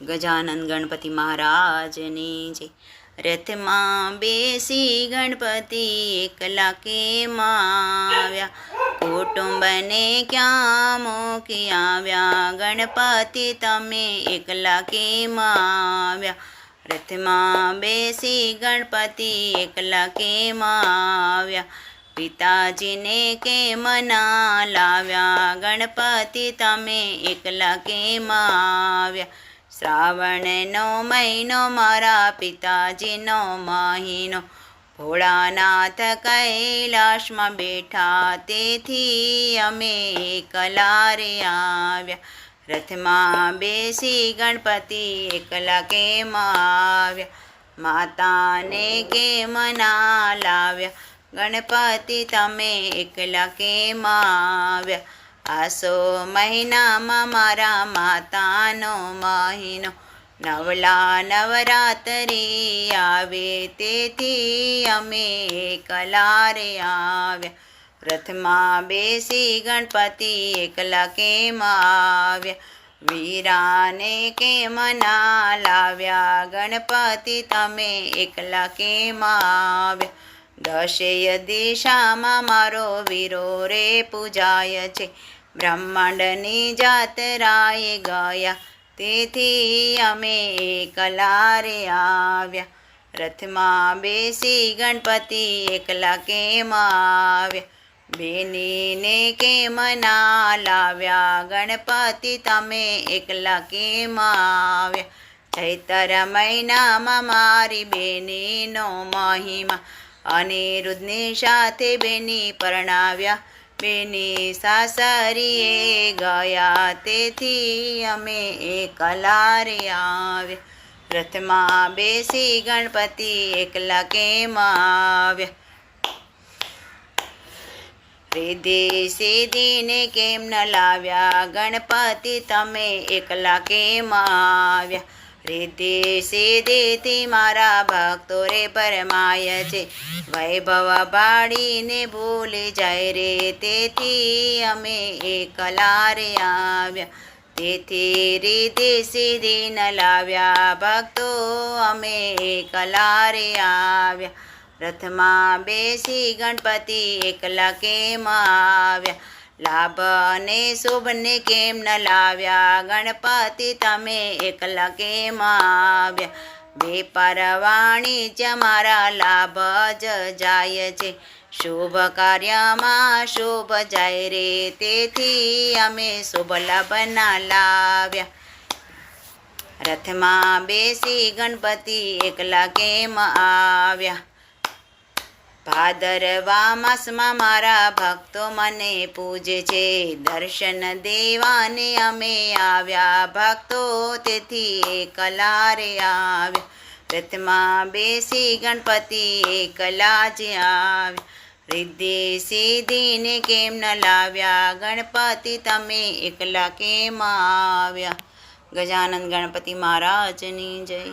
ગજાનંદ ગણપતિ મહારાજની જય રથમાં બેસી ગણપતિ એકલા કેમાં આવ્યા કુટુંબને ક્યાં મૂકી આવ્યા ગણપતિ તમે એકલા કેમાં આવ્યા રથમાં બેસી ગણપતિ એકલા કેમાં આવ્યા પિતાજીને કેમ ના લાવ્યા ગણપતિ તમે એકલા કેમાં આવ્યા શ્રાવણનો મહિનો મારા પિતાજીનો મહિનો. ભોળાનાથ કૈલાશમાં બેઠા તેથી અમે એકલા રે આવ્યા. રથમાં બેસી ગણપતિ એકલા કેમ આવ્યા? માતાને કેમ ના લાવ્યા? ગણપતિ તમે એકલા કેમ આવ્યા? આસો મહિનામાં મારા માતાનો મહિનો. નવલા નવરાત્રી આવે તેથી અમે કલારે આવ્યા. રથમાં બેસી ગણપતિ એકલા કેમ આવ્યા? વીરાને કેમ ના લાવ્યા? ગણપતિ તમે એકલા કેમ આવ્યા? દશેય દિશામાં મારો વીરો રે પૂજાય છે. બ્રહ્માંડની જાતરાએ ગયા. તેથી અમે કલારે આવ્યા. રથમાં બેસી ગણપતિ એકલા કેમ આવ્યા? બેનીને કેમ ના લાવ્યા? ગણપતિ તમે એકલા કેમ આવ્યા? ચૈતર મહિનામાં મારી બેનીનો મહિમા. અનિરુદ્ધની સાથે બેની પરણાવ્યા. બેની સાસરીએ ગયા, તેથી અમે એકલા રે આવ્યા. રથમાં બેસી ગણપતિ એકલા કેમ આવ્યા? રીધી સીધીને કેમ ન લાવ્યા? ગણપતિ તમે એકલા કેમ આવ્યા? રીતિ સીધીથી મારા ભક્તો રે પરમાય છે. વૈભવ ભાડીને ભૂલી જાય રે, તેથી અમે એકલા રે આવ્યા. તેથી રીતિ સીધી ન લાવ્યા, ભક્તો અમે એકલા રે આવ્યા. રથમાં બેસી ગણપતિ એકલા કેમ આવ્યા? લાભ અને શુભને કેમ ન લાવ્યા? ગણપતિ તમે એકલા કેમ આવ્યા? વેપાર વાણિજ્ય મારા લાભ જ જાય છે. શુભ કાર્યમાં શુભ જાય રે, તેથી અમે શુભ લાભના લાવ્યા. રથમાં બેસી ગણપતિ એકલા કેમ આવ્યા? ભાદરવા માસમાં મારા ભક્તો મને પૂજે છે. દર્શન દેવાને અમે આવ્યા. ભક્તો તેથી કલારે આવ્યા. રથમાં બેસી ગણપતિ એકલા જ આવ્યા. રિદ્ધિ સીધીને કેમ ન લાવ્યા? ગણપતિ તમે એકલા કેમ આવ્યા? ગજાનંદ ગણપતિ મહારાજની જય.